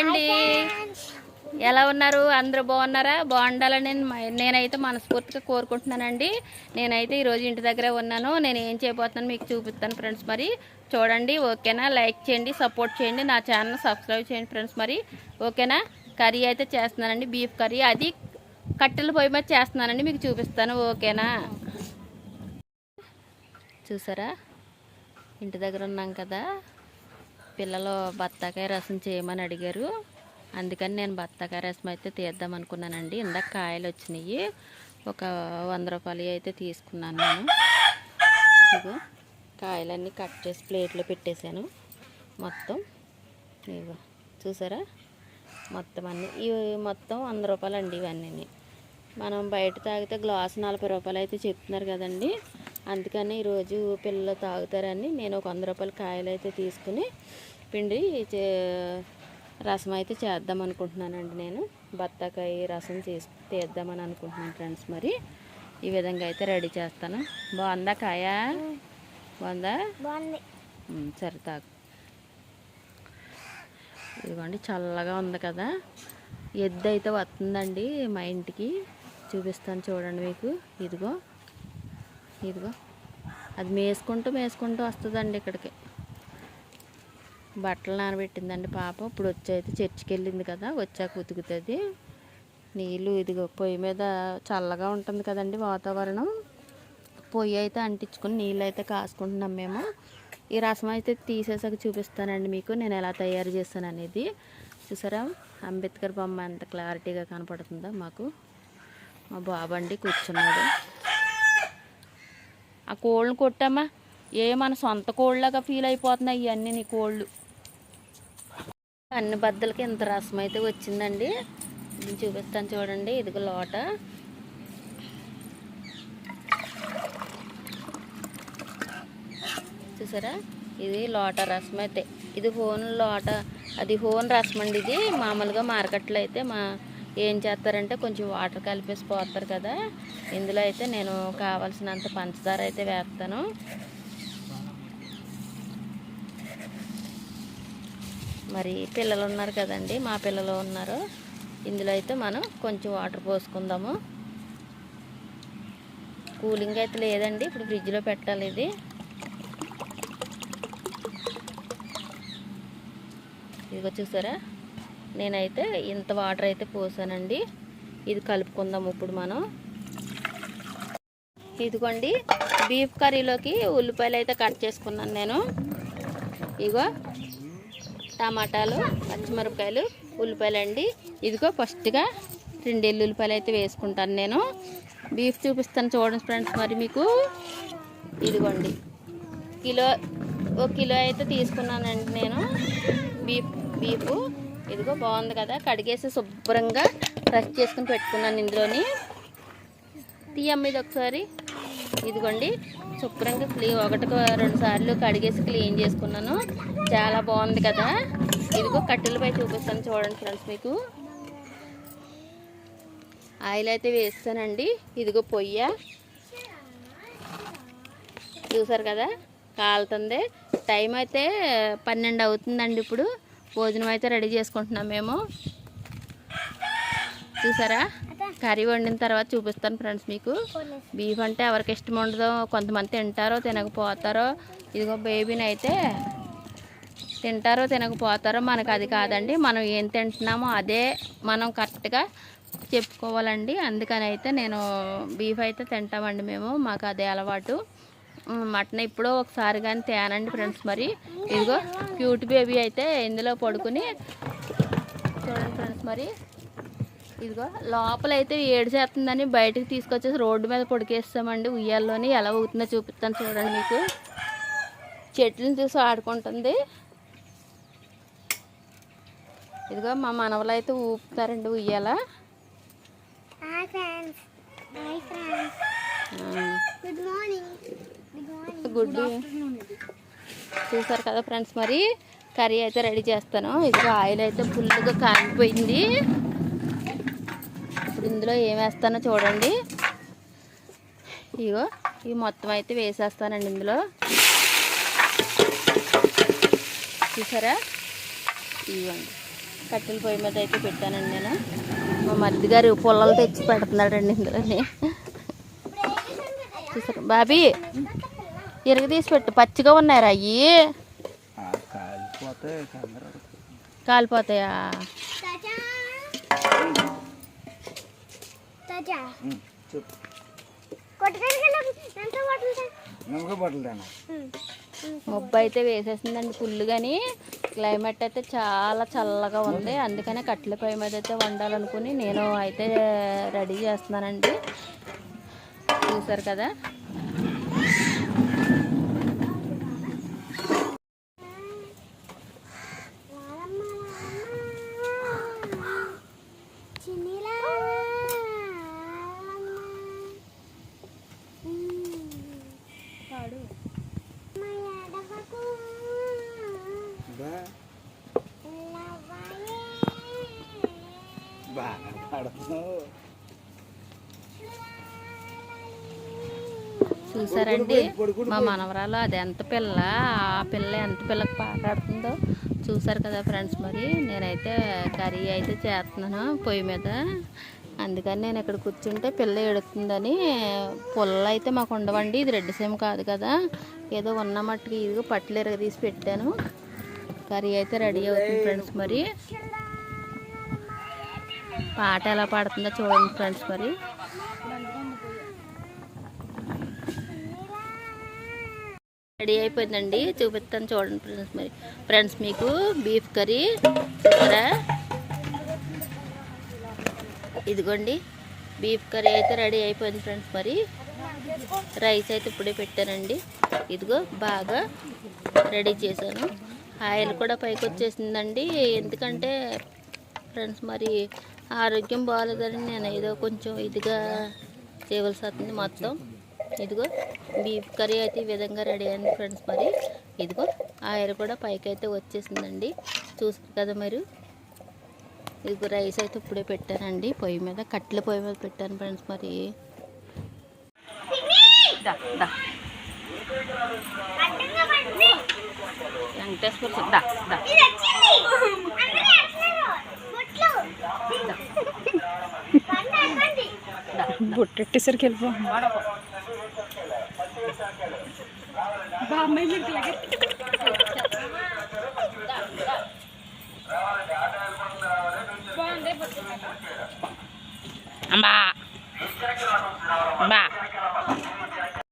అండి. ఎలా ఉన్నారు? అందరూ బాగున్నారా? బాగుండాలని నేనైతే మనస్ఫూర్తిగా కోరుకుంటున్నానండి. నేనైతే ఈరోజు ఇంటి దగ్గరే ఉన్నాను. నేను ఏం చేయబోతున్నాను మీకు చూపిస్తాను ఫ్రెండ్స్ మరి. చూడండి ఓకేనా? లైక్ చేయండి సపోర్ట్ చేయండి. నా ఛానల్ సబ్స్క్రైబ్ చేయండి ఫ్రెండ్స్ మరి. ఓకేనా? కర్రీ అయితే చేస్తున్నానండి బీఫ్ కర్రీ. అది కట్టెల పొయ్యి మీద చేస్తున్నానండి మీకు చూపిస్తాను. ఓకేనా? చూసారా? ఇంటి దగ్గర ఉన్నాం కదా. పిల్లలు బత్తాకాయ రసం చేయమని అడిగారు. అందుకని నేను బత్తాకాయ రసం అయితే తీద్దాం అనుకున్నానండి. ఇందాక కాయలు వచ్చినాయి. ఒక వంద రూపాయలు అయితే తీసుకున్నాను నేను. ఇదిగో కాయలన్నీ కట్ చేసి ప్లేట్లో పెట్టేశాను. మొత్తం ఇగో చూసారా? మొత్తం అన్నీ. ఇవి మొత్తం వంద రూపాయలు అండి ఇవన్నీ మనం బయట తాగితే గ్లాస్ నలభై రూపాయలు అయితే చెప్తున్నారు కదండి. అందుకని ఈరోజు పిల్లలు తాగుతారని నేను ఒక వంద రూపాయల కాయలు అయితే తీసుకుని పిండి చే- రసం అయితే చేద్దాం అనుకుంటున్నానండి నేను. బత్తాకాయ రసం చేసి తీద్దామని అనుకుంటున్నాను ఫ్రెండ్స్ మరి. ఈ విధంగా అయితే రెడీ చేస్తాను. బాగుందా కాయ? బాగుందా? సరే తాగు. ఇదిగోండి చల్లగా ఉంది కదా. ఎద్దు అయితే వస్తుందండి మా ఇంటికి. చూపిస్తాను చూడండి మీకు. ఇదిగో. ఇదిగో. అది మేసుకుంటూ మేసుకుంటూ వస్తుందండి ఇక్కడికి. బట్టలు నానబెట్టిందండి పాప. ఇప్పుడు వచ్చి అయితే చర్చికి వెళ్ళింది కదా వచ్చాక ఉతుకుతుంది. నీళ్ళు ఇదిగో పొయ్యి మీద చల్లగా ఉంటుంది కదండి వాతావరణం. పొయ్యి అయితే అంటించుకుని నీళ్ళు అయితే కాసుకుంటున్నాం మేము. ఈ రసం అయితే తీసేసాక చూపిస్తానండి మీకు నేను ఎలా తయారు చేస్తాను అనేది. చూసారా? అంబేద్కర్ బొమ్మ ఎంత క్లారిటీగా కనపడుతుందో మాకు. మా బాబండి కూర్చున్నాడు. ఆ కోళ్ళు కొట్టమ్మా. ఏ మన సొంత కోళ్ళగా ఫీల్ అయిపోతున్నాయి ఇవన్నీ నీ కోళ్ళు. అన్ని బద్దలకి ఇంత రసం అయితే వచ్చిందండి. నేను చూపిస్తాను చూడండి ఇదిగో లోట. చూసారా? ఇది లోట రసం అయితే. ఇది హోన్ లోట అది హోన్ రసం అండి ఇది. మామూలుగా మార్కెట్లో అయితే మా ఏం చేస్తారంటే కొంచెం వాటర్ కలిపేసి పోతారు కదా. ఇందులో అయితే నేను కావాల్సినంత పంచదార అయితే వేస్తాను. మరి పిల్లలు ఉన్నారు కదండి మా పిల్లలు ఉన్నారు. ఇందులో అయితే మనం కొంచెం వాటర్ పోసుకుందాము. కూలింగ్ అయితే లేదండి ఇప్పుడు ఫ్రిడ్జ్లో పెట్టాలి ఇది. ఇదిగో చూసారా? నేనైతే ఇంత వాటర్ అయితే పోసానండి. ఇది కలుపుకుందాం ఇప్పుడు మనం. ఇదిగోండి బీఫ్ కర్రీలోకి ఉల్లిపాయలు అయితే కట్ చేసుకున్నాను నేను. ఇగో టమాటాలు పచ్చిమిరపకాయలు ఉల్లిపాయలు అండి ఇదిగో ఫస్ట్గా రెండు ఎల్లుల్లిపాయలు అయితే వేసుకుంటాను నేను. బీఫ్ చూపిస్తాను చూడండి ఫ్రెండ్స్ మరి మీకు. ఇదిగోండి కిలో ఒక కిలో అయితే తీసుకున్నానండి నేను బీఫ్ బీఫ్. ఇదిగో బాగుంది కదా. కడిగేసి శుభ్రంగా ఫ్రెష్ చేసుకుని పెట్టుకున్నాను ఇందులోని. తీయమ్మ ఇది ఒకసారి. ఇదిగోండి శుభ్రంగా క్లీన్ ఒకటికి రెండు సార్లు కడిగేసి క్లీన్ చేసుకున్నాను. చాలా బాగుంది కదా. ఇదిగో కట్టెలపై చూపిస్తాను చూడండి ఫ్రెండ్స్ మీకు. ఆయిల్ అయితే వేస్తానండి. ఇదిగో పొయ్య. చూసారు కదా కాలుతుంది. టైం అయితే పన్నెండు అవుతుందండి ఇప్పుడు. భోజనం అయితే రెడీ చేసుకుంటున్నాం మేము. చూసారా? కర్రీ వండిన తర్వాత చూపిస్తాను ఫ్రెండ్స్ మీకు. బీఫ్ అంటే ఎవరికి ఇష్టం ఉండదో కొంతమంది తింటారో తినకపోతారో ఇదిగో బేబీని అయితే తింటారో తినకపోతారో మనకు అది కాదండి. మనం ఏం తింటున్నామో అదే మనం కరెక్ట్గా చెప్పుకోవాలండి. అందుకని అయితే నేను బీఫ్ అయితే తింటామండి మేము. మాకు అదే అలవాటు. మటన్ ఇప్పుడు ఒకసారి కానీ తేనండి ఫ్రెండ్స్ మరి. ఇదిగో క్యూట్ బేబీ అయితే ఇందులో పడుకుని చూడండి ఫ్రెండ్స్ మరి. ఇదిగో లోపల అయితే ఏడు చేస్తుందని బయటకు తీసుకొచ్చేసి రోడ్డు మీద పొడికేస్తామండి. ఉయ్యాల్లోని ఎలా ఊగుతుందో చూపిస్తాను చూడండి మీకు. చెట్లను చూసి ఆడుకుంటుంది. ఇదిగో మా మనవలు అయితే ఊపుతారండి ఉయ్యాల. గుడ్ మార్నింగ్ గుడ్ చూసారు కదా ఫ్రెండ్స్ మరి కర్రీ అయితే రెడీ చేస్తాను. ఇదిగో ఆయిల్ అయితే ఫుల్గా కాగిపోయింది ఇప్పుడు ఇందులో ఏం వేస్తానో చూడండి. ఇగో ఇవి మొత్తం అయితే వేసేస్తానండి ఇందులో. చూసారా? ఇవ్వండి కట్టెల పొయ్యి మీద అయితే పెట్టానండి నేను. మా మరిది గారు పొలాలు తెచ్చి పెడుతున్నాడండి ఇందులోనే. చూసారు? బాబీ ఇరగ తీసి పెట్టు పచ్చిగా ఉన్నారా అయ్యి కాలిపోతాయా? మబ్బు అయితే వేసేసిందండి ఫుల్ కానీ క్లైమేట్ అయితే చాలా చల్లగా ఉంది. అందుకనే కట్టెల పొయ్యి మీద అయితే వండాలనుకుని నేను అయితే రెడీ చేస్తున్నానండి. చూసారు కదా చిన్నిలా పాడు బా బాగా పడుతున్నావు చూసారండి. మా మనవరాలు అది ఎంత పిల్ల ఆ పిల్ల ఎంత పిల్లకి పాట ఆడుతుందో చూసారు కదా ఫ్రెండ్స్ మరి. నేనైతే కర్రీ అయితే చేస్తున్నాను పొయ్యి మీద. అందుకని నేను ఇక్కడ కూర్చుంటే పిల్ల ఎడుతుందని పుల్ల అయితే మాకు ఉండవండి ఇది రెడ్ సేమ్ కాదు కదా. ఏదో ఉన్న మట్టుకి ఇదిగో పట్టలేరు తీసి పెట్టాను. కర్రీ అయితే రెడీ అవుతుంది ఫ్రెండ్స్ మరి. పాట ఎలా పాడుతుందో చూడండి ఫ్రెండ్స్ మరి. రెడీ అయిపోయిందండి. చూపిస్తాను చూడండి ఫ్రెండ్స్ మరి ఫ్రెండ్స్ మీకు బీఫ్ కర్రీ చూసారా ఇదిగోండి బీఫ్ కర్రీ అయితే రెడీ అయిపోయింది ఫ్రెండ్స్ మరి. రైస్ అయితే ఇప్పుడే పెట్టానండి. ఇదిగో బాగా రెడీ చేశాను. ఆయిల్ కూడా పైకి వచ్చేసిందండి. ఎందుకంటే ఫ్రెండ్స్ మరి ఆరోగ్యం బాగాలేదని నేను ఏదో కొంచెం ఇదిగా చేయవలసి వస్తుంది మొత్తం. ఇదిగో బీఫ్ కర్రీ అయితే ఈ విధంగా రెడీ అయింది ఫ్రెండ్స్ మరి. ఇదిగో ఆయిల్ కూడా పైకి అయితే వచ్చేసిందండి. చూసారు కదా మీరు? ఇదిగో రైస్ అయితే ఇప్పుడే పెట్టానండి. పొయ్యి మీద కట్టెల పొయ్యి మీద పెట్టాను ఫ్రెండ్స్ మరి. దా దా. వెంకటేశ్వర వెళ్ళిపో. దా దా దా బుట్టెట్టేసరికి వెళ్ళిపో అమ్మా అమ్మా